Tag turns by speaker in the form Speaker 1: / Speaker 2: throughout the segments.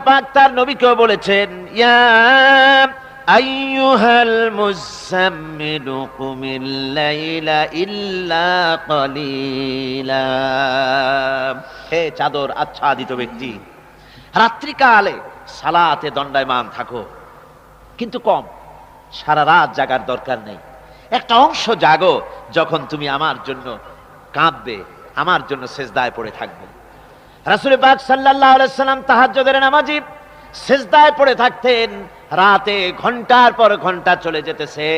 Speaker 1: পাক তার নবীকেও বলেছেন হে চাদর আচ্ছাদিত ব্যক্তি, রাত্রিকালে সালাতে দণ্ডায়মান থাকো, কিন্তু কম, সারা রাত জাগার দরকার নেই। একটা অংশ জাগো যখন তুমি আমার জন্য কাঁদবে, আমার জন্য সেজদায় পড়ে থাকবে। রাসুল পাক সাল্লাল্লাহু আলাইহি সাল্লাম তাহাজ্জুদের নামাজি সেজদায় পড়ে থাকতেন। রাতে ঘণ্টার পর ঘণ্টা চলে যেতেছে।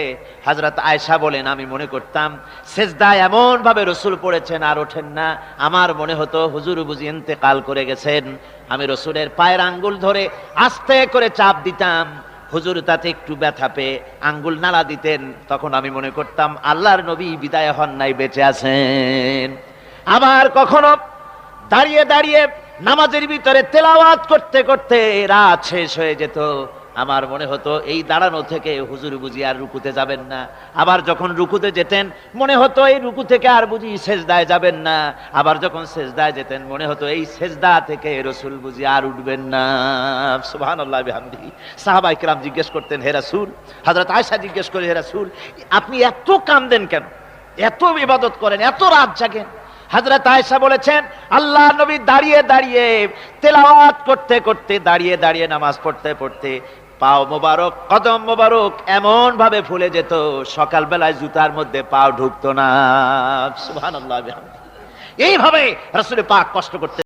Speaker 1: হযরত আয়েশা বলেন, আমি মনে করতাম সেজদায় এমন ভাবে রসুল পড়েছেন আর ওঠেন না। আমার মনে হতো হুজুর বুঝি ইন্তেকাল করে গেছেন। আমি রসুলের পায়ের আঙ্গুল ধরে আস্তে করে চাপ দিতাম। হুজুর তাতে একটু ব্যথা পেয়ে আঙ্গুল নাড়া দিতেন। তখন আমি মনে করতাম, আল্লাহর নবী বিদায় হন নাই, বেঁচে আছেন। আবার কখনো দাঁড়িয়ে দাঁড়িয়ে নামাজের ভিতরে তেলাওয়াত করতে করতে রাত শেষ হয়ে যেত। আমার মনে হতো এই দাঁড়ানো থেকে হুজুর বুঝি আর রুকুতে যাবেন না। আবার যখন রুকুতে যেতেন, মনে হতো এই রুকু থেকে আর বুঝি সেজদায় যাবেন না। আবার যখন সেজদায় যেতেন, মনে হতো এই সেজদা থেকে রসুল বুঝি আর উঠবেন না। সুবহান আল্লাহ জিজ্ঞেস করতেন, হে রাসূল? হযরত আয়েশা জিজ্ঞেস করে, হে রাসূল, আপনি এত কান্দেন কেন? এত ইবাদত করেন, এত রাত জাগেন? হযরত আয়েশা বলেছেন, আল্লাহ নবী দাঁড়িয়ে দাঁড়িয়ে, তেলাওয়াত করতে করতে, দাঁড়িয়ে দাঁড়িয়ে নামাজ পড়তে পড়তে পাও মোবারক, কদম মোবারক এমন ভাবে ফুলে যেত, সকালবেলায় জুতার মধ্যে পাও ঢুকতো না। এইভাবে রাসূল পাক কষ্ট করতে